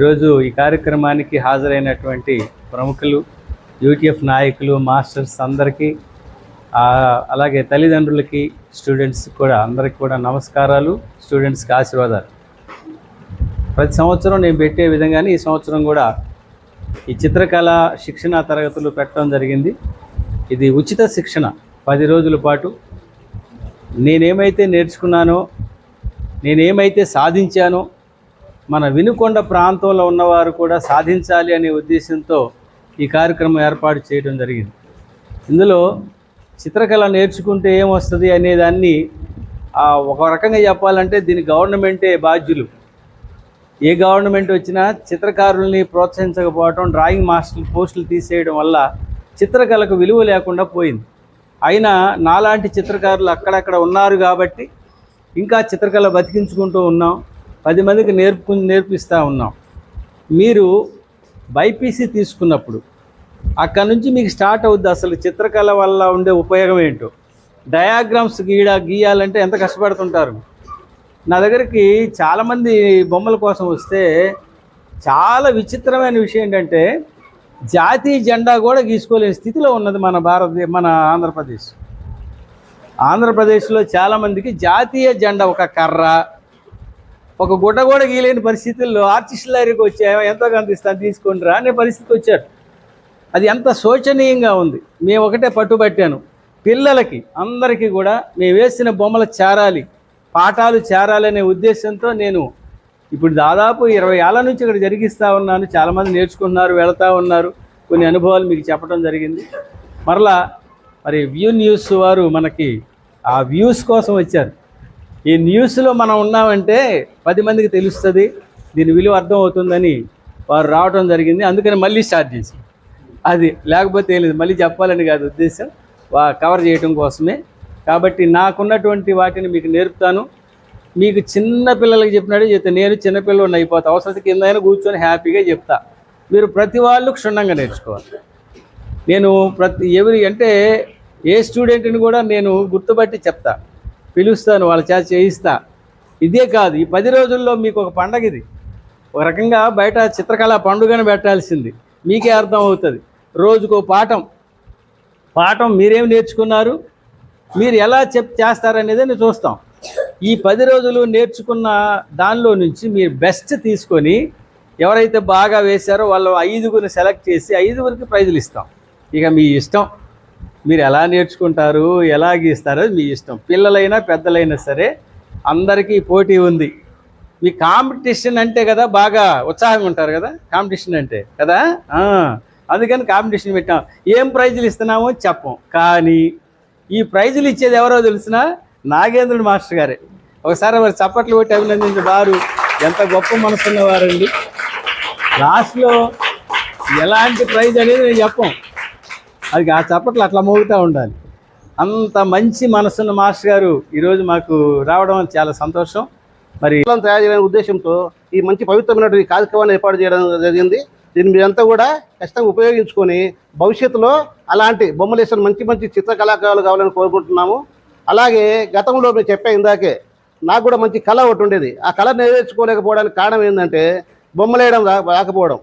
ఈరోజు ఈ కార్యక్రమానికి హాజరైనటువంటి ప్రముఖులు యూటీఎఫ్ నాయకులు మాస్టర్స్ అందరికీ అలాగే తల్లిదండ్రులకి స్టూడెంట్స్ కూడా అందరికీ కూడా నమస్కారాలు స్టూడెంట్స్కి ఆశీర్వాదాలు. ప్రతి సంవత్సరం నేను పెట్టే విధంగానే ఈ సంవత్సరం కూడా ఈ చిత్రకళ శిక్షణ తరగతులు పెట్టడం జరిగింది. ఇది ఉచిత శిక్షణ పది రోజుల పాటు. నేనేమైతే నేర్చుకున్నానో నేనేమైతే సాధించానో మన వినుకొండ ప్రాంతంలో ఉన్నవారు కూడా సాధించాలి అనే ఉద్దేశంతో ఈ కార్యక్రమం ఏర్పాటు చేయడం జరిగింది. ఇందులో చిత్రకళ నేర్చుకుంటే ఏమొస్తుంది అనేదాన్ని ఒక రకంగా చెప్పాలంటే దీని గవర్నమెంటే బాధ్యులు. ఏ గవర్నమెంట్ వచ్చినా చిత్రకారుల్ని ప్రోత్సహించకపోవటం డ్రాయింగ్ మాస్టర్ పోస్టులు తీసేయడం వల్ల చిత్రకళకు విలువ లేకుండా పోయింది. అయినా నాలాంటి చిత్రకారులు అక్కడక్కడ ఉన్నారు కాబట్టి ఇంకా చిత్రకళ బతికించుకుంటూ ఉన్నాం. పది మందికి నేర్పు నేర్పిస్తూ ఉన్నాం. మీరు బైపీసీ తీసుకున్నప్పుడు అక్కడ నుంచి మీకు స్టార్ట్ అవుద్ది అసలు చిత్రకళ వల్ల ఉండే ఉపయోగం ఏంటో. డయాగ్రామ్స్ గీడ గీయాలంటే ఎంత కష్టపడుతుంటారు? నా దగ్గరికి చాలామంది బొమ్మల కోసం వస్తే చాలా విచిత్రమైన విషయం ఏంటంటే జాతీయ జెండా కూడా గీసుకోలేని స్థితిలో ఉన్నది మన భారత మన ఆంధ్రప్రదేశ్. ఆంధ్రప్రదేశ్లో చాలామందికి జాతీయ జెండా ఒక కర్ర ఒక గుడ్డ కూడా గీయలేని పరిస్థితుల్లో ఆర్టిస్టుల దగ్గరికి వచ్చి ఎంతో కొంత ఇస్తాను తీసుకుని రా అనే పరిస్థితి వచ్చారు. అది ఎంత శోచనీయంగా ఉంది. మేము ఒకటే పట్టుబట్టాను. పిల్లలకి అందరికీ కూడా మేము వేసిన బొమ్మలు చేరాలి పాఠాలు చేరాలనే ఉద్దేశంతో నేను ఇప్పుడు దాదాపు ఇరవై ఏళ్ళ నుంచి ఇక్కడ జరిగిస్తూ ఉన్నాను. చాలామంది నేర్చుకుంటున్నారు వెళతా ఉన్నారు. కొన్ని అనుభవాలు మీకు చెప్పడం జరిగింది. మరలా మరి వ్యూ న్యూస్ వారు మనకి ఆ వ్యూస్ కోసం వచ్చారు. ఈ న్యూస్లో మనం ఉన్నామంటే పది మందికి తెలుస్తుంది దీని విలువ అర్థం అవుతుందని వారు రావడం జరిగింది. అందుకని మళ్ళీ స్టార్ట్ చేసి అది లేకపోతే ఏం లేదు మళ్ళీ చెప్పాలని కాదు ఉద్దేశం. వా కవర్ చేయడం కోసమే. కాబట్టి నాకున్నటువంటి వాటిని మీకు నేర్పుతాను. మీకు చిన్న పిల్లలకి చెప్పినట్టు చెప్తే. నేను చిన్నపిల్లలు అయిపోతా. అవసరం కింద అయినా కూర్చొని హ్యాపీగా చెప్తా. మీరు ప్రతి వాళ్ళు క్షుణ్ణంగా నేర్చుకోవాలి. నేను ప్రతి ఎవరి అంటే ఏ స్టూడెంట్ని కూడా నేను గుర్తుపట్టి చెప్తా. పిలుస్తాను వాళ్ళ చేత చేయిస్తా. ఇదే కాదు ఈ పది రోజుల్లో మీకు ఒక పండగ ఇది. ఒక రకంగా బయట చిత్రకళ పండుగను పెట్టాల్సింది. మీకే అర్థం అవుతుంది. రోజుకో పాఠం. పాఠం మీరేం నేర్చుకున్నారు? మీరు ఎలా చెప్ చేస్తారనేది నేను చూస్తాం. ఈ పది రోజులు నేర్చుకున్న దానిలో నుంచి మీరు బెస్ట్ తీసుకొని ఎవరైతే బాగా వేశారో వాళ్ళు ఐదుగురిని సెలెక్ట్ చేసి ఐదుగురికి ప్రైజులు ఇస్తాం. ఇక మీ ఇష్టం. మీరు ఎలా నేర్చుకుంటారు ఎలా గీస్తారో మీ ఇష్టం. పిల్లలైనా పెద్దలైనా సరే అందరికీ పోటీ ఉంది. మీ కాంపిటీషన్ అంటే కదా బాగా ఉత్సాహంగా ఉంటారు కదా? కాంపిటీషన్ అంటే కదా? అందుకని కాంపిటీషన్ పెట్టాం. ఏం ప్రైజులు ఇస్తున్నామో చెప్పం. కానీ ఈ ప్రైజులు ఇచ్చేది ఎవరో తెలిసిన నాగేంద్రుడు మాస్టర్ గారే. ఒకసారి వారు చప్పట్లు కొట్టి అభినందించిన వారు. ఎంత గొప్ప మనసున్నవారండి. లాస్ట్లో ఎలాంటి ప్రైజ్ అనేది నేను చెప్పం. అది ఆ చప్పట్లు అట్లా మోగుతూ ఉండాలి. అంత మంచి మనసున్న మాస్టర్ గారు ఈరోజు మాకు రావడం చాలా సంతోషం. మరి తయారు చేయాలనే ఉద్దేశంతో ఈ మంచి పవిత్రమైనటువంటి కార్యక్రమాన్ని ఏర్పాటు చేయడం జరిగింది. దీన్ని మీరంతా కూడా ఖచ్చితంగా ఉపయోగించుకొని భవిష్యత్తులో అలాంటి బొమ్మలు వేసిన మంచి మంచి చిత్ర కళాకారులు కావాలని కోరుకుంటున్నాము. అలాగే గతంలో మేము చెప్పే ఇందాకే నాకు కూడా మంచి కళ ఒకటి ఉండేది. ఆ కళ నెరవేర్చుకోలేకపోవడానికి కారణం ఏంటంటే బొమ్మలు వేయడం రా రాకపోవడం.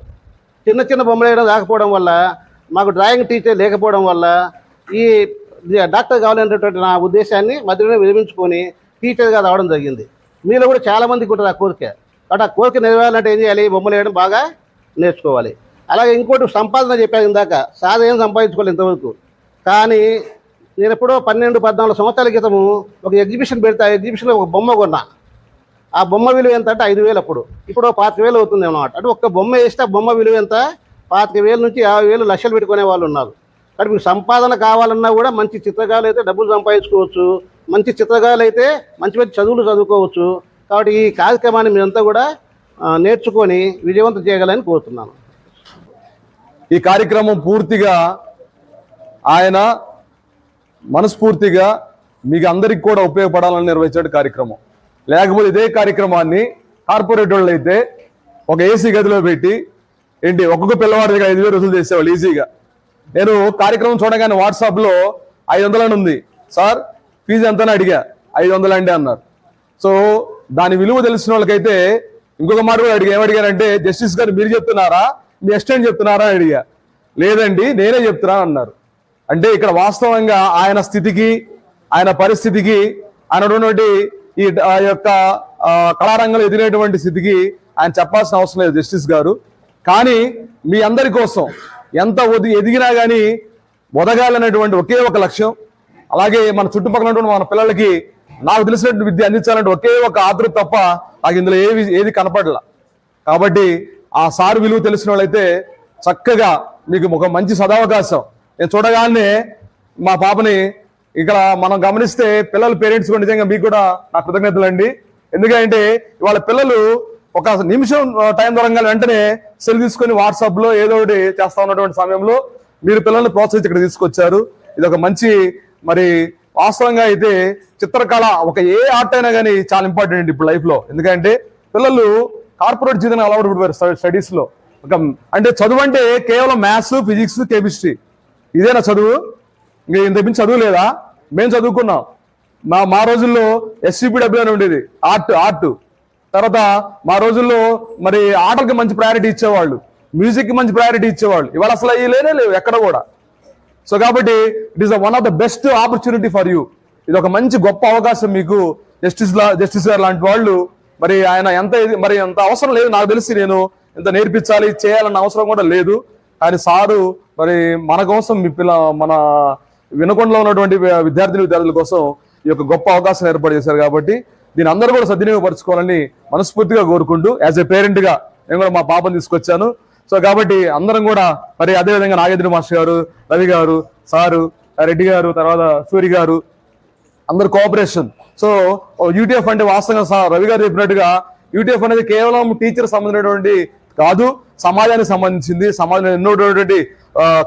చిన్న చిన్న బొమ్మలు వేయడం రాకపోవడం వల్ల మాకు డ్రాయింగ్ టీచర్ లేకపోవడం వల్ల ఈ డాక్టర్ కావాలనేటటువంటి నా ఉద్దేశాన్ని మధ్యలోనే విరమించుకొని టీచర్గా రావడం జరిగింది. మీలో కూడా చాలా మందికి ఉంటుంది ఆ కోరిక. కాబట్టి ఆ కోరిక నెరవేరాలంటే ఏం చేయాలి? బొమ్మలు వేయడం బాగా నేర్చుకోవాలి. అలాగే ఇంకోటి సంపాదన చెప్పాను ఇందాక. సాధ ఏం సంపాదించుకోవాలి ఇంతవరకు. కానీ నేను ఎప్పుడో పన్నెండు పద్నాలుగు సంవత్సరాల క్రితము ఒక ఎగ్జిబిషన్ పెడితే ఆ ఎగ్జిబిషన్లో ఒక బొమ్మ కొన్నా. ఆ బొమ్మ విలువ ఎంత అంటే ఐదు వేలు అప్పుడు. ఇప్పుడు పాతిక వేలు అవుతుంది అన్నమాట. అంటే ఒక్క బొమ్మ వేస్తే ఆ బొమ్మ విలువ ఎంత? పాతిక వేల నుంచి యాభై వేలు లక్షలు పెట్టుకునే వాళ్ళు ఉన్నారు. కానీ మీకు సంపాదన కావాలన్నా కూడా మంచి చిత్రకారులు అయితే డబ్బులు సంపాదించుకోవచ్చు. మంచి చిత్రకారులు అయితే మంచి మంచి చదువులు చదువుకోవచ్చు. కాబట్టి ఈ కార్యక్రమాన్ని మీరంతా కూడా నేర్చుకొని విజయవంతం చేయగలని కోరుతున్నాను. ఈ కార్యక్రమం పూర్తిగా ఆయన మనస్ఫూర్తిగా మీకు అందరికి కూడా ఉపయోగపడాలని నిర్వహించాడు కార్యక్రమం. లేకపోతే ఇదే కార్యక్రమాన్ని కార్పొరేట్ వాళ్ళు అయితే ఒక ఏసీ గదిలో పెట్టి ఏంటి ఒక్కొక్క పిల్లవాడి దగ్గర ఐదు వేలు వసూలు చేసేవాళ్ళు ఈజీగా. నేను కార్యక్రమం చూడగానే వాట్సాప్లో ఐదు వందలని ఉంది. సార్ ఫీజు ఎంతని అడిగా? ఐదు వందలండి అన్నారు. సో దాని విలువ తెలిసిన వాళ్ళకైతే ఇంకొక మాట కూడా అడిగా. ఏమడిగారంటే జస్టిస్ గారు మీరు చెప్తున్నారా? మీ ఎస్టెంట్ చెప్తున్నారా? అని అడిగా. లేదండి నేనే చెప్తున్నాను అన్నారు. అంటే ఇక్కడ వాస్తవంగా ఆయన స్థితికి ఆయన పరిస్థితికి ఆయన ఉన్నటువంటి ఈ ఆ యొక్క కళారంగంలో ఎదిగినటువంటి స్థితికి ఆయన చెప్పాల్సిన అవసరం లేదు జస్టిస్ గారు. కానీ మీ అందరి కోసం ఎంత ఒది- ఎదిగినా కానీ ఒదగాలనేటువంటి ఒకే ఒక లక్ష్యం. అలాగే మన చుట్టుపక్కల ఉన్నటువంటి మన పిల్లలకి నాకు తెలిసినటువంటి విద్య అందించాలంటే ఒకే ఒక ఆతృత తప్ప నాకు ఇందులో ఏవి ఏది కనపడలా. కాబట్టి ఆ సారు విలువ తెలిసిన వాళ్ళైతే చక్కగా మీకు ఒక మంచి సదావకాశం. నేను చూడగానే మా పాపని ఇక్కడ మనం గమనిస్తే పిల్లల పేరెంట్స్ కూడా నిజంగా మీకు కూడా నా కృతజ్ఞతలు అండి ఎందుకంటే వాళ్ళ పిల్లలు ఒక నిమిషం టైం దొరకగానే వెంటనే సెల్ తీసుకొని వాట్సాప్లో ఏదో ఒకటి చేస్తా ఉన్నటువంటి సమయంలో మీరు పిల్లల్ని ప్రోత్సహించి ఇక్కడ తీసుకొచ్చారు. ఇది ఒక మంచి మరి వాస్తవంగా అయితే చిత్రకళ ఒక ఏ ఆర్ట్ అయినా కానీ చాలా ఇంపార్టెంట్ ఇప్పుడు లైఫ్లో ఎందుకంటే పిల్లలు కార్పొరేట్ జీవితం అలవాటు పడిపోయారు స్టడీస్లో. ఒక అంటే చదువు అంటే కేవలం మ్యాథ్స్ ఫిజిక్స్ కెమిస్ట్రీ. ఇదేనా చదువు? ఇంకా ఇంత మించి చదువు లేదా? మేము చదువుకున్నాం. మా మా రోజుల్లో ఎస్సీపీడబ్ల్యూ అని ఉండేది. Art art. తర్వాత మా రోజుల్లో మరి ఆటలకి మంచి ప్రయారిటీ ఇచ్చేవాళ్ళు మ్యూజిక్కి మంచి ప్రయారిటీ ఇచ్చేవాళ్ళు. ఇవాళ అసలు అవి లేనే లేవు ఎక్కడ కూడా. సో కాబట్టి it is one of the best opportunity for you ఇది ఒక మంచి గొప్ప అవకాశం మీకు జస్టిస్ లా జస్టిస్ గారు లాంటి వాళ్ళు. మరి ఆయన ఎంత మరి అంత అవసరం లేదు నాకు తెలిసి నేను ఇంత నేర్పించాలి చేయాలన్న అవసరం కూడా లేదు. కానీ సారు మరి మన కోసం మీ పిల్ల మన వినకొండలో ఉన్నటువంటి విద్యార్థిని విద్యార్థుల కోసం ఈ యొక్క గొప్ప అవకాశం ఏర్పాటు చేశారు కాబట్టి దీని అందరూ కూడా సద్వినియోగపరచుకోవాలని మనస్ఫూర్తిగా కోరుకుంటూ యాజ్ ఎ పేరెంట్గా నేను కూడా మా పాపను తీసుకొచ్చాను. సో కాబట్టి అందరం కూడా మరి అదే విధంగా నాగేంద్ర మాస్టర్ గారు రవి గారు సారు రెడ్డి గారు తర్వాత సూరి గారు అందరు కోఆపరేషన్ సో యూటీఎఫ్ అంటే వాస్తవంగా సార్ రవి గారు చెప్పినట్టుగా యూటీఎఫ్ అనేది కేవలం టీచర్ సంబంధించినటువంటి కాదు సమాజానికి సంబంధించింది. సమాజంలో ఎన్నోటువంటి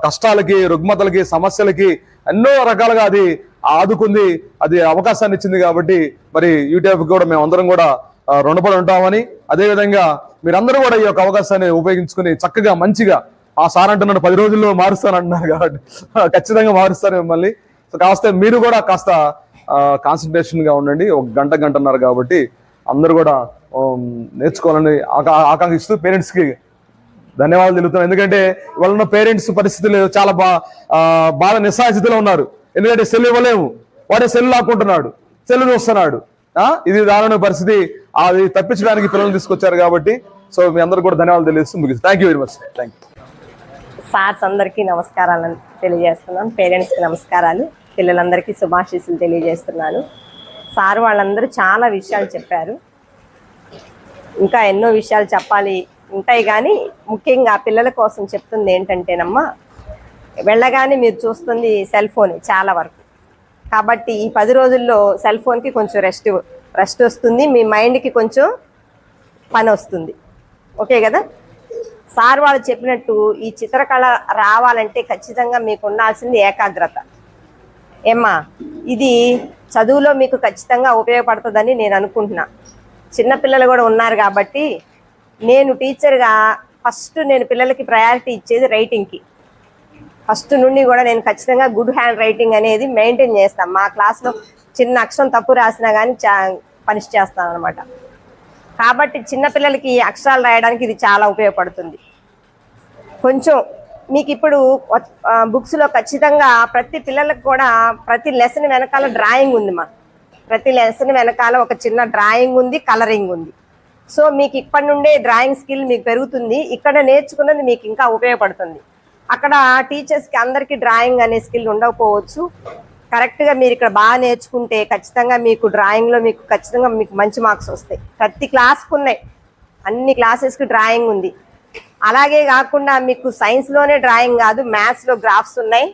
కష్టాలకి రుగ్మతలకి సమస్యలకి ఎన్నో రకాలుగా అది ఆదుకుంది. అది అవకాశాన్ని ఇచ్చింది కాబట్టి మరి యూటీఎఫ్ కూడా మేము అందరం కూడా రుణపడి ఉంటామని. అదేవిధంగా మీరందరూ కూడా ఈ యొక్క అవకాశాన్ని ఉపయోగించుకుని చక్కగా మంచిగా ఆ సార్ అంటున్నాడు పది రోజుల్లో మారుస్తాను అంటున్నారు కాబట్టి ఖచ్చితంగా మారుస్తారు మిమ్మల్ని. సో కాస్త మీరు కూడా కాస్త కాన్సన్ట్రేషన్గా ఉండండి. ఒక గంట గంటన్నారు కాబట్టి అందరూ కూడా నేర్చుకోవాలని ఆకా- ఆకాంక్షిస్తూ పేరెంట్స్కి ధన్యవాదాలు తెలుపుతున్నాను ఎందుకంటే వాళ్ళ పేరెంట్స్ పరిస్థితులు చాలా బా బాధ బాగా ఉన్నారు. ఎందుకంటే సెల్ ఇవ్వలేము వాడే సెల్ లాక్కుంటున్నాడు. సెల్ చూస్తున్నాడు ఇది దారుణ పరిస్థితి. అది తప్పించడానికి పిల్లలు తీసుకొచ్చారు కాబట్టి. సో మీ అందరూ కూడా ధన్యవాదాలు తెలియజేస్తూ ముగిస్తాను thank very much thank you sirs అందరికీ నమస్కారాలను తెలియజేస్తున్నాం. పేరెంట్స్కి నమస్కారాలు. పిల్లలందరికీ శుభాశీస్సులు తెలియజేస్తున్నాను. సార్ వాళ్ళందరూ చాలా విషయాలు చెప్పారు. ఇంకా ఎన్నో విషయాలు చెప్పాలి. ఉంటాయి కానీ ముఖ్యంగా పిల్లల కోసం చెప్తుంది ఏంటంటేనమ్మా వెళ్ళగానే మీరు చూస్తుంది సెల్ ఫోన్ చాలా వరకు. కాబట్టి ఈ పది రోజుల్లో సెల్ ఫోన్కి కొంచెం రెస్ట్ రెస్ట్ వస్తుంది. మీ మైండ్కి కొంచెం పని వస్తుంది. ఓకే కదా? సార్ వాళ్ళు చెప్పినట్టు ఈ చిత్రకళ రావాలంటే ఖచ్చితంగా మీకు ఉండాల్సింది ఏకాగ్రత. ఏమ్మా ఇది చదువులో మీకు ఖచ్చితంగా ఉపయోగపడుతుందని నేను అనుకుంటున్నా. చిన్నపిల్లలు కూడా ఉన్నారు కాబట్టి నేను టీచర్గా ఫస్ట్ నేను పిల్లలకి ప్రయారిటీ ఇచ్చేది రైటింగ్కి. ఫస్ట్ నుండి కూడా నేను ఖచ్చితంగా గుడ్ హ్యాండ్ రైటింగ్ అనేది మెయింటైన్ చేస్తాను. మా క్లాస్లో చిన్న అక్షరం తప్పు రాసినా కానీ చా పనిష్ చేస్తాను అనమాట కాబట్టి చిన్నపిల్లలకి అక్షరాలు రాయడానికి ఇది చాలా ఉపయోగపడుతుంది. కొంచెం మీకు ఇప్పుడు బుక్స్లో ఖచ్చితంగా ప్రతి పిల్లలకు కూడా ప్రతి లెసన్ వెనకాల డ్రాయింగ్ ఉంది మా. ప్రతి లెసన్ వెనకాల ఒక చిన్న డ్రాయింగ్ ఉంది కలరింగ్ ఉంది. సో మీకు ఇప్పటి నుండే డ్రాయింగ్ స్కిల్ మీకు పెరుగుతుంది. ఇక్కడ నేర్చుకున్నది మీకు ఇంకా ఉపయోగపడుతుంది. అక్కడ టీచర్స్కి అందరికీ డ్రాయింగ్ అనే స్కిల్ ఉండకపోవచ్చు. కరెక్ట్గా మీరు ఇక్కడ బాగా నేర్చుకుంటే ఖచ్చితంగా మీకు డ్రాయింగ్లో మీకు ఖచ్చితంగా మీకు మంచి మార్క్స్ వస్తాయి. ప్రతి క్లాస్కు ఉన్నాయి. అన్ని క్లాసెస్కి డ్రాయింగ్ ఉంది. అలాగే కాకుండా మీకు సైన్స్లోనే డ్రాయింగ్ కాదు మ్యాథ్స్లో గ్రాఫ్స్ ఉన్నాయి.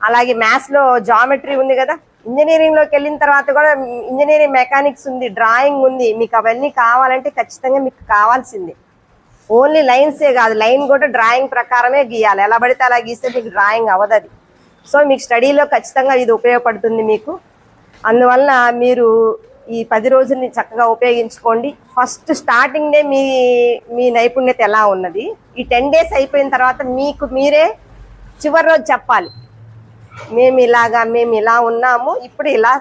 అలాగే మ్యాథ్స్లో జామెట్రీ ఉంది కదా. ఇంజనీరింగ్లోకి వెళ్ళిన తర్వాత కూడా ఇంజనీరింగ్ మెకానిక్స్ ఉంది డ్రాయింగ్ ఉంది. మీకు అవన్నీ కావాలంటే ఖచ్చితంగా మీకు కావాల్సిందే. ఓన్లీ లైన్సే కాదు లైన్ కూడా డ్రాయింగ్ ప్రకారమే గీయాలి. ఎలా పడితే అలా గీస్తే మీకు డ్రాయింగ్ అవ్వదు సో మీకు స్టడీలో ఖచ్చితంగా ఇది ఉపయోగపడుతుంది మీకు. అందువలన మీరు ఈ పది రోజుల్ని చక్కగా ఉపయోగించుకోండి. ఫస్ట్ స్టార్టింగ్నే మీ మీ నైపుణ్యత ఎలా ఉన్నది? ఈ టెన్ డేస్ అయిపోయిన తర్వాత మీకు మీరే చివరి రోజు చెప్పాలి. మేము ఇలాగా మేము ఇలా ఉన్నాము. ఇప్పుడు ఇలా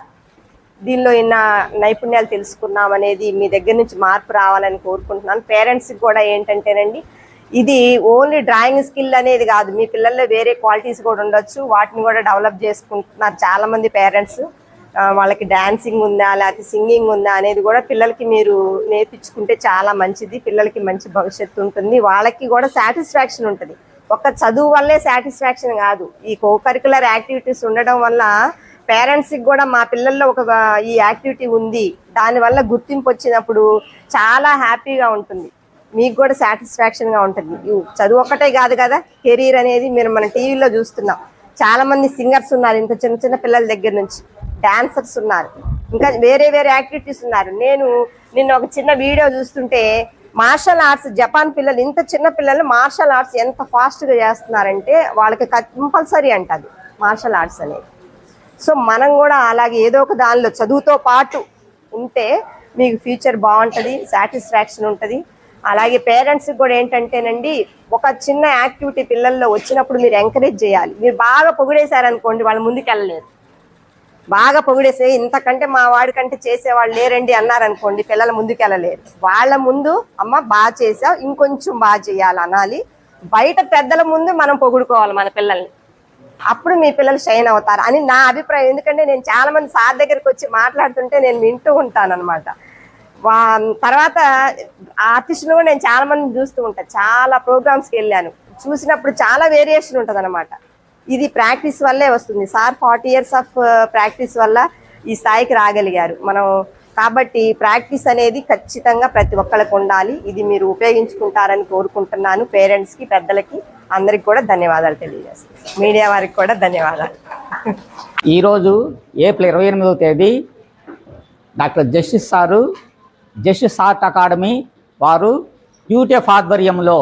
దీనిలో ఇన్న నైపుణ్యాలు తెలుసుకున్నాం అనేది మీ దగ్గర నుంచి మార్పు రావాలని కోరుకుంటున్నాను. పేరెంట్స్కి కూడా ఏంటంటేనండి ఇది ఓన్లీ డ్రాయింగ్ స్కిల్ అనేది కాదు. మీ పిల్లల్లో వేరే క్వాలిటీస్ కూడా ఉండొచ్చు. వాటిని కూడా డెవలప్ చేసుకుంటున్నారు చాలామంది పేరెంట్స్ వాళ్ళకి డాన్సింగ్ ఉందా లేకపోతే సింగింగ్ ఉందా అనేది కూడా పిల్లలకి మీరు నేర్పించుకుంటే చాలా మంచిది. పిల్లలకి మంచి భవిష్యత్తు ఉంటుంది. వాళ్ళకి కూడా సాటిస్ఫాక్షన్ ఉంటుంది. ఒక్క చదువు వల్లే సాటిస్ఫాక్షన్ కాదు. ఈ కో కరికులర్ యాక్టివిటీస్ ఉండడం వల్ల పేరెంట్స్కి కూడా మా పిల్లల్లో ఒక ఈ యాక్టివిటీ ఉంది. దానివల్ల గుర్తింపు వచ్చినప్పుడు చాలా హ్యాపీగా ఉంటుంది. మీకు కూడా సాటిస్ఫాక్షన్గా ఉంటుంది. చదువు ఒక్కటే కాదు కదా? కెరీర్ అనేది మీరు మన టీవీలో చూస్తున్నాం. చాలా మంది సింగర్స్ ఉన్నారు ఇంత చిన్న చిన్న పిల్లల దగ్గర నుంచి. డాన్సర్స్ ఉన్నారు. ఇంకా వేరే వేరే యాక్టివిటీస్ ఉన్నారు. నేను నిన్న ఒక చిన్న వీడియో చూస్తుంటే మార్షల్ ఆర్ట్స్ జపాన్ పిల్లలు ఇంత చిన్న పిల్లలు మార్షల్ ఆర్ట్స్ ఎంత ఫాస్ట్గా చేస్తున్నారంటే వాళ్ళకి కంపల్సరీ అంటది మార్షల్ ఆర్ట్స్ అనేది. సో మనం కూడా అలాగే ఏదో ఒక దానిలో చదువుతో పాటు ఉంటే మీకు ఫ్యూచర్ బాగుంటుంది సాటిస్ఫాక్షన్ ఉంటుంది. అలాగే పేరెంట్స్కి కూడా ఏంటంటేనండి ఒక చిన్న యాక్టివిటీ పిల్లల్లో వచ్చినప్పుడు మీరు ఎంకరేజ్ చేయాలి. మీరు బాగా పొగిడేశారనుకోండి వాళ్ళు ముందుకెళ్ళలేదు బాగా పొగిడేసే ఇంతకంటే మా వాడికంటే చేసేవాళ్ళు లేరండి అన్నారనుకోండి పిల్లల ముందుకెళ్ళలేరు. వాళ్ళ ముందు అమ్మ బాగా చేసావు ఇంకొంచెం బాగా చేయాలి అనాలి బయట పెద్దల ముందు మనం పొగుడుకోవాలి మన పిల్లల్ని. అప్పుడు మీ పిల్లలు షైన్ అవుతారు అని నా అభిప్రాయం. ఎందుకంటే నేను చాలా మంది సార్ దగ్గరికి వచ్చి మాట్లాడుతుంటే నేను వింటూ ఉంటాను అనమాట తర్వాత ఆర్టిస్టులు కూడా నేను చాలా మంది చూస్తూ ఉంటాను చాలా ప్రోగ్రామ్స్కి వెళ్ళాను. చూసినప్పుడు చాలా వేరియేషన్ ఉంటుంది అనమాట ఇది ప్రాక్టీస్ వల్లే వస్తుంది. Sir forty years of practice వల్ల ఈ స్థాయికి రాగలిగారు. మనం కాబట్టి ప్రాక్టీస్ అనేది ఖచ్చితంగా ప్రతి ఒక్కరికి ఉండాలి. ఇది మీరు ఉపయోగించుకుంటారని కోరుకుంటున్నాను పేరెంట్స్కి పెద్దలకి. అందరికి కూడా ధన్యవాదాలు తెలియజేస్తాను మీడియా వారికి కూడా ధన్యవాదాలు. ఈరోజు ఏప్రిల్ ఇరవై ఎనిమిదవ తేదీ doctor justice sir justice art academy వారు యూటీఎఫ్ ఆధ్వర్యంలో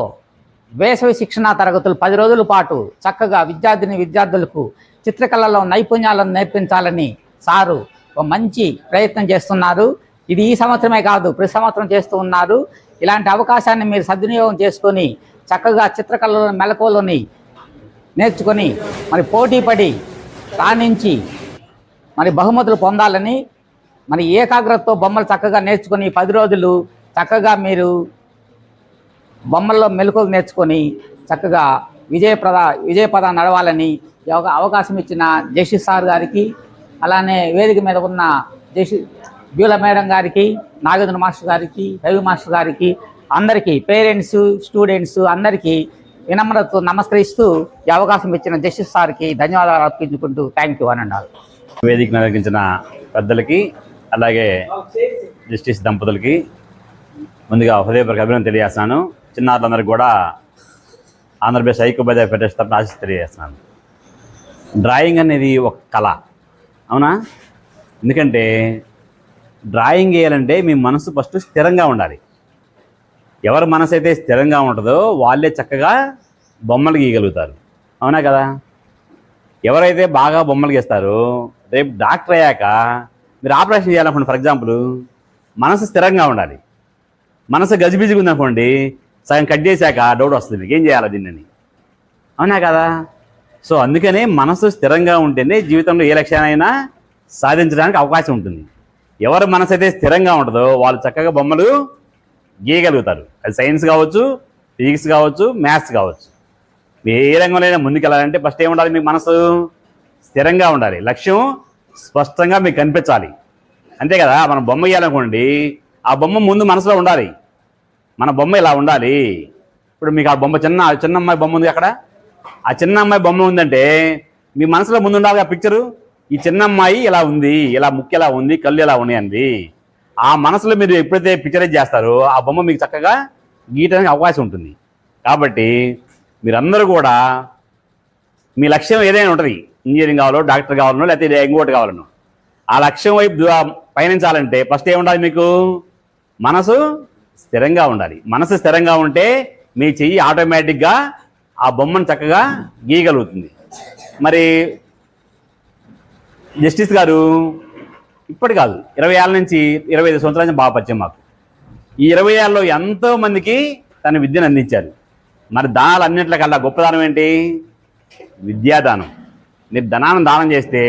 వేసవి శిక్షణా తరగతులు పది రోజుల పాటు చక్కగా విద్యార్థిని విద్యార్థులకు చిత్రకళలో నైపుణ్యాలను నేర్పించాలని సారు ఒక మంచి ప్రయత్నం చేస్తున్నారు. ఇది ఈ సంవత్సరమే కాదు ప్రతి సంవత్సరం చేస్తూ ఉన్నారు. ఇలాంటి అవకాశాన్ని మీరు సద్వినియోగం చేసుకొని చక్కగా చిత్రకళలోని మెలకువలని నేర్చుకొని మరి పోటీ పడి రాణించి మరి బహుమతులు పొందాలని మరి ఏకాగ్రతతో బొమ్మలు చక్కగా నేర్చుకొని పది రోజులు చక్కగా మీరు బొమ్మల్లో మెలకువలు నేర్చుకొని చక్కగా విజయప్రద విజయపద నడవాలని ఒక అవకాశం ఇచ్చిన జేషి సార్ గారికి అలానే వేదిక మీద ఉన్న జేషి బ్యూల మేడం గారికి నాగేంద్ర మాస్టర్ గారికి రవి మాస్టర్ గారికి అందరికీ పేరెంట్స్ స్టూడెంట్స్ అందరికీ వినమ్రతతో నమస్కరిస్తూ ఈ అవకాశం ఇచ్చిన జస్టిస్ సార్కి ధన్యవాదాలు అర్పించుకుంటూ థ్యాంక్ యూ అని అన్నారు వేదికను అలంకరించిన పెద్దలకి అలాగే జస్టిస్ దంపతులకి ముందుగా హృదయపూర్వక అభినందన తెలియజేస్తున్నాను. చిన్నారులందరికీ కూడా ఆంధ్రప్రదేశ్ ఐక్యబద్య ఫెడరేషన్ తరఫున ఆశిస్ తెలియజేస్తున్నాను. డ్రాయింగ్ అనేది ఒక కళ అవునా? ఎందుకంటే డ్రాయింగ్ వేయాలంటే మీ మనసు ఫస్ట్ స్థిరంగా ఉండాలి. ఎవరి మనసు అయితే స్థిరంగా ఉంటుందో వాళ్ళే చక్కగా బొమ్మలు గీయగలుగుతారు. అవునా కదా? ఎవరైతే బాగా బొమ్మలు గీస్తారో రేపు డాక్టర్ అయ్యాక మీరు ఆపరేషన్ చేయాలనుకోండి ఫర్ ఎగ్జాంపుల్ మనసు స్థిరంగా ఉండాలి. మనసు గజిబిజిగా ఉందనుకోండి సగం కట్ చేశాక డౌట్ వస్తుంది మీకు ఏం చేయాలి దీన్ని అవునా కదా? సో అందుకనే మనసు స్థిరంగా ఉంటేనే జీవితంలో ఏ లక్ష్యాన్నైనా సాధించడానికి అవకాశం ఉంటుంది. ఎవరి మనసు అయితే స్థిరంగా ఉంటుందో వాళ్ళు చక్కగా బొమ్మలు గీయగలుగుతారు. అది సైన్స్ కావచ్చు ఫిజిక్స్ కావచ్చు మ్యాథ్స్ కావచ్చు. మీరు ఏ రంగంలో ముందుకెళ్ళాలంటే ఫస్ట్ ఏముండాలి మీ మనసు? స్థిరంగా ఉండాలి. లక్ష్యం స్పష్టంగా మీకు కనిపించాలి. అంతే కదా? మనం బొమ్మ గీయాలనుకోండి ఆ బొమ్మ ముందు మనసులో ఉండాలి. మన బొమ్మ ఇలా ఉండాలి. ఇప్పుడు మీకు ఆ బొమ్మ చిన్న చిన్న అమ్మాయి బొమ్మ ఉంది అక్కడ. ఆ చిన్న అమ్మాయి బొమ్మ ఉందంటే మీ మనసులో ముందు ఉండాలి ఆ పిక్చరు ఈ చిన్న అమ్మాయి ఇలా ఉంది ఇలా ముక్కు ఎలా ఉంది కళ్ళు ఎలా ఉన్నాయండి ఆ మనసులో మీరు ఎప్పుడైతే పిక్చరైజ్ చేస్తారో ఆ బొమ్మ మీకు చక్కగా గీయడానికి అవకాశం ఉంటుంది. కాబట్టి మీరందరూ కూడా మీ లక్ష్యం ఏదైనా ఉంటుంది. ఇంజనీరింగ్ కావాలో డాక్టర్ కావాలనో లేకపోతే ఇంకోటి కావాలనో. ఆ లక్ష్యం వైపు పయనించాలంటే ఫస్ట్ ఏముండాలి మీకు? మనసు స్థిరంగా ఉండాలి. మనసు స్థిరంగా ఉంటే మీ చెయ్యి ఆటోమేటిక్గా ఆ బొమ్మను చక్కగా గీయగలుగుతుంది. మరి జస్టిస్ గారు ఇప్పటి కాదు ఇరవై ఏళ్ళ నుంచి ఇరవై ఐదు సంవత్సరాల నుంచి బాగా పరిచయం మాకు. ఈ ఇరవై ఏళ్ళలో ఎంతో మందికి తన విద్యను అందించారు. మరి దానాలు అన్నింటికల్లా గొప్పదానం ఏంటి? విద్యాదానం. మీరు ధనాన్ని దానం చేస్తే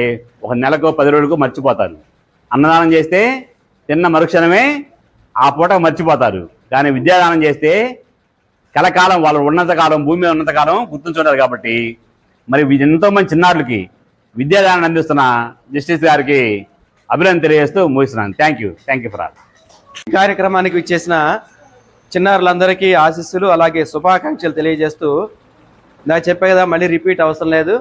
ఒక నెలకు పది రోజులకు మర్చిపోతారు. అన్నదానం చేస్తే తిన్న మరుక్షణమే ఆ పూట మర్చిపోతారు. కానీ విద్యాదానం చేస్తే కలకాలం వాళ్ళు ఉన్నంతకాలం భూమి మీద ఉన్నంతకాలం గుర్తుంచుంటారు కాబట్టి. మరి ఎంతోమంది చిన్నారులకి విద్యాదానం అందిస్తున్న జస్టిస్ గారికి అభినందన తెలియజేస్తూ ముగిస్తున్నాను. Thank you thank you for all కార్యక్రమానికి ఇచ్చేసిన చిన్నారులందరికీ ఆశీస్సులు అలాగే శుభాకాంక్షలు తెలియజేస్తూ నాకు చెప్పే కదా మళ్ళీ రిపీట్ అవసరం లేదు.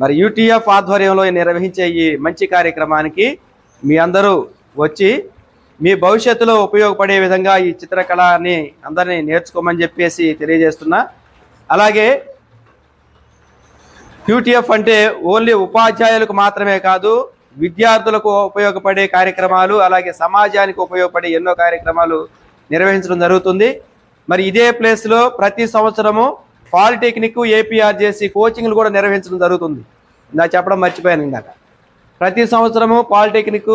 మరి యూటీఎఫ్ ఆధ్వర్యంలో నిర్వహించే ఈ మంచి కార్యక్రమానికి మీ అందరూ వచ్చి మీ భవిష్యత్తులో ఉపయోగపడే విధంగా ఈ చిత్రకళని అందరినీ నేర్చుకోమని చెప్పేసి తెలియజేస్తున్నా. అలాగే యూటీఎఫ్ అంటే ఓన్లీ ఉపాధ్యాయులకు మాత్రమే కాదు విద్యార్థులకు ఉపయోగపడే కార్యక్రమాలు అలాగే సమాజానికి ఉపయోగపడే ఎన్నో కార్యక్రమాలు నిర్వహించడం జరుగుతుంది. మరి ఇదే ప్లేస్లో ప్రతి సంవత్సరము పాలిటెక్నిక్ ఏపీఆర్జేసి కోచింగ్లు కూడా నిర్వహించడం జరుగుతుంది. నా చెప్పడం మర్చిపోయాను ఇందాక. ప్రతి సంవత్సరము పాలిటెక్నిక్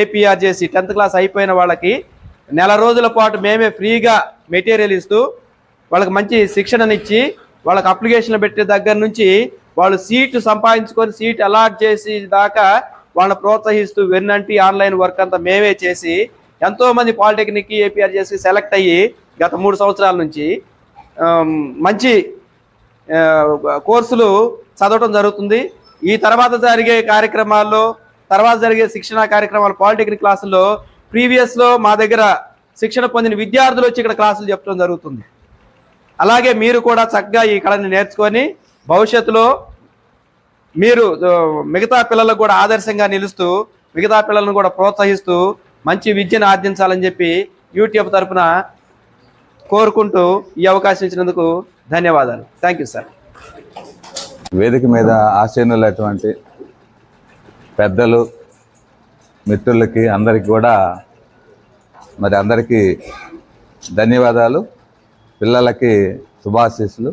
ఏపీఆర్జేసి టెన్త్ క్లాస్ అయిపోయిన వాళ్ళకి నెల రోజుల పాటు మేమే ఫ్రీగా మెటీరియల్ ఇస్తూ వాళ్ళకి మంచి శిక్షణనిచ్చి వాళ్ళకి అప్లికేషన్లు పెట్టే దగ్గర నుంచి వాళ్ళు సీటు సంపాదించుకొని సీట్ అలాట్ చేసి దాకా వాళ్ళని ప్రోత్సహిస్తూ వెన్నంటి ఆన్లైన్ వర్క్ అంతా మేమే చేసి ఎంతో మంది పాలిటెక్నిక్ ఏపీఆర్ చేసి సెలెక్ట్ అయ్యి గత మూడు సంవత్సరాల నుంచి మంచి కోర్సులు చదవటం జరుగుతుంది. ఈ తర్వాత జరిగే కార్యక్రమాల్లో తర్వాత జరిగే శిక్షణ కార్యక్రమాలు పాలిటెక్నిక్ క్లాసుల్లో ప్రీవియస్లో మా దగ్గర శిక్షణ పొందిన విద్యార్థులు వచ్చి ఇక్కడ క్లాసులు చెప్పడం జరుగుతుంది. అలాగే మీరు కూడా చక్కగా ఈ కళని నేర్చుకొని భవిష్యత్తులో మీరు మిగతా పిల్లలకు కూడా ఆదర్శంగా నిలుస్తూ మిగతా పిల్లలను కూడా ప్రోత్సహిస్తూ మంచి విద్యను ఆర్జించాలని చెప్పి యూట్యూబ్ తరపున కోరుకుంటూ ఈ అవకాశం ఇచ్చినందుకు ధన్యవాదాలు. Thank you sir. వేదిక మీద ఆశీనులైనటువంటి పెద్దలు మిత్రులకి అందరికీ కూడా మరి అందరికీ ధన్యవాదాలు. పిల్లలకి శుభాశీస్సులు.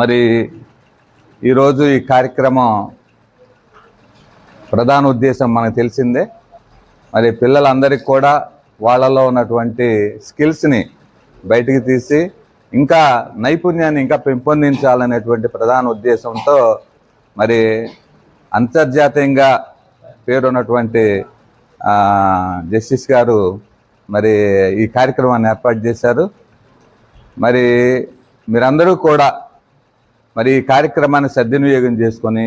మరి ఈరోజు ఈ కార్యక్రమం ప్రధాన ఉద్దేశం మనకు తెలిసిందే. మరి పిల్లలందరికీ కూడా వాళ్ళలో ఉన్నటువంటి స్కిల్స్ని బయటికి తీసి ఇంకా నైపుణ్యాన్ని ఇంకా పెంపొందించాలనేటువంటి ప్రధాన ఉద్దేశంతో మరి అంతర్జాతీయంగా పేరున్నటువంటి జస్టిస్ గారు మరి ఈ కార్యక్రమాన్ని ఏర్పాటు చేశారు. మరి మీరందరూ కూడా మరి ఈ కార్యక్రమాన్ని సద్వినియోగం చేసుకొని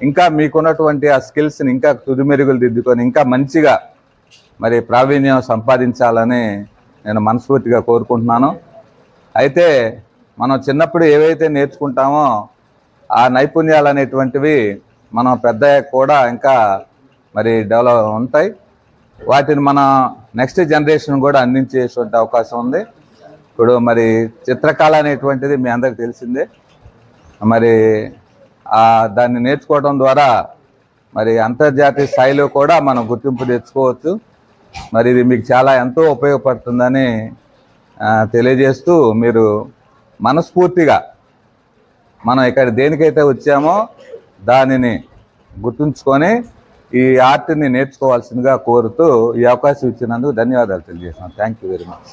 ఇంకా మీకున్నటువంటి ఆ స్కిల్స్ని ఇంకా తుదిమెరుగులు దిద్దుకొని ఇంకా మంచిగా మరి ప్రావీణ్యం సంపాదించాలని నేను మనస్ఫూర్తిగా కోరుకుంటున్నాను. అయితే మనం చిన్నప్పుడు ఏవైతే నేర్చుకుంటామో ఆ నైపుణ్యాలు అనేటువంటివి మనం పెద్ద కూడా ఇంకా మరి డెవలప్ ఉంటాయి. వాటిని మన నెక్స్ట్ జనరేషన్ కూడా అందించేటువంటి అవకాశం ఉంది. ఇప్పుడు మరి చిత్రకళ అనేటువంటిది మీ అందరికి తెలిసిందే. మరి ఆ దాన్ని నేర్చుకోవడం ద్వారా మరి అంతర్జాతీయ స్థాయిలో కూడా మనం గుర్తింపు తెచ్చుకోవచ్చు. మరి ఇది మీకు చాలా ఎంతో ఉపయోగపడుతుందని తెలియజేస్తూ మీరు మనస్ఫూర్తిగా మనం ఇక్కడ దేనికైతే వచ్చామో దానిని గుర్తుంచుకొని ఈ ఆర్ట్ని నేర్చుకోవాల్సిందిగా కోరుతూ ఈ అవకాశం ఇచ్చినందుకు ధన్యవాదాలు తెలియజేస్తున్నాను థ్యాంక్ యూ వెరీ మచ్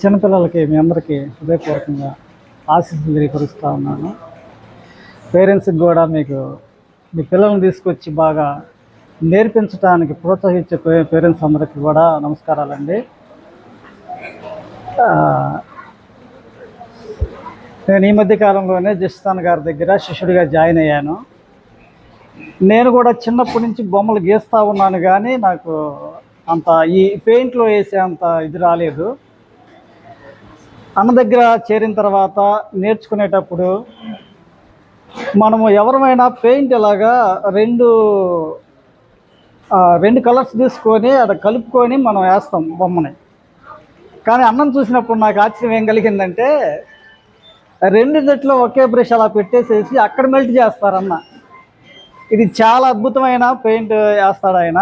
చిన్నపిల్లలకి మీ అందరికీ హృదయపూర్వకంగా ఆశీస్సులు తెలియపరుస్తూ ఉన్నాను. పేరెంట్స్కి కూడా మీకు మీ పిల్లల్ని తీసుకొచ్చి బాగా నేర్పించడానికి ప్రోత్సహించే పేరెంట్స్ అందరికీ కూడా నమస్కారాలండి. నేను ఈ మధ్య కాలంలోనే జస్టాన్ గారి దగ్గర శిష్యుడిగా జాయిన్ అయ్యాను. నేను కూడా చిన్నప్పటి నుంచి బొమ్మలు గీస్తూ ఉన్నాను కానీ నాకు అంత ఈ పెయింట్లో వేసే అంత ఇది రాలేదు. అన్న దగ్గర చేరిన తర్వాత నేర్చుకునేటప్పుడు మనము ఎవరమైనా పెయింట్ ఇలాగా రెండు రెండు కలర్స్ తీసుకొని అది కలుపుకొని మనం వేస్తాం బొమ్మని. కానీ అన్నం చూసినప్పుడు నాకు ఆశ్చర్యం ఏం కలిగిందంటే రెండు జట్లు ఒకే బ్రష్ అలా పెట్టేసేసి అక్కడ మెల్ట్ చేస్తారన్న ఇది చాలా అద్భుతమైన పెయింట్ వేస్తాడు ఆయన.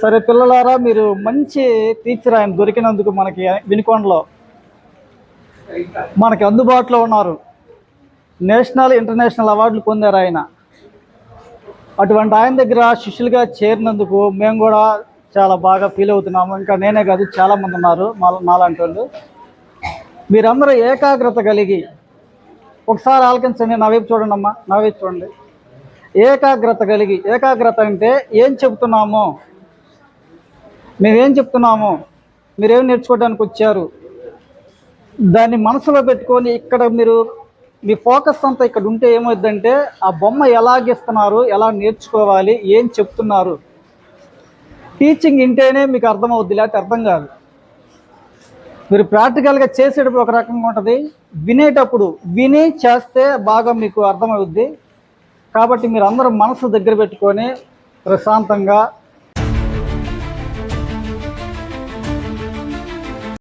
సరే పిల్లలారా మీరు మంచి టీచర్ ఆయన దొరికినందుకు మనకి వినుకొండలో మనకి అందుబాటులో ఉన్నారు. నేషనల్ ఇంటర్నేషనల్ అవార్డులు పొందారు ఆయన. అటువంటి ఆయన దగ్గర శిష్యులుగా చేరినందుకు మేము కూడా చాలా బాగా ఫీల్ అవుతున్నాము. ఇంకా నేనే కాదు చాలామంది ఉన్నారు మా మాలాంటి వాళ్ళు. మీరందరూ ఏకాగ్రత కలిగి ఒకసారి ఆలకించండి. నా వైపు చూడండి అమ్మా నా వైపు చూడండి. ఏకాగ్రత కలిగి ఏకాగ్రత అంటే ఏం చెప్తున్నామో మేమేం చెప్తున్నామో మీరేం నేర్చుకోవడానికి వచ్చారు? దాన్ని మనసులో పెట్టుకొని ఇక్కడ మీరు మీ ఫోకస్ అంతా ఇక్కడ ఉంటే ఏమవుద్దంటే ఆ బొమ్మ ఎలా గీస్తున్నారు ఎలా నేర్చుకోవాలి ఏం చెప్తున్నారు? టీచింగ్ ఇంటేనే మీకు అర్థమవుద్ది లేకపోతే అర్థం కాదు. మీరు ప్రాక్టికల్గా చేసేటప్పుడు ఒక రకంగా ఉంటుంది. వినేటప్పుడు విని చేస్తే బాగా మీకు అర్థమవుద్ది. కాబట్టి మీరు అందరూ మనసు దగ్గర పెట్టుకొని ప్రశాంతంగా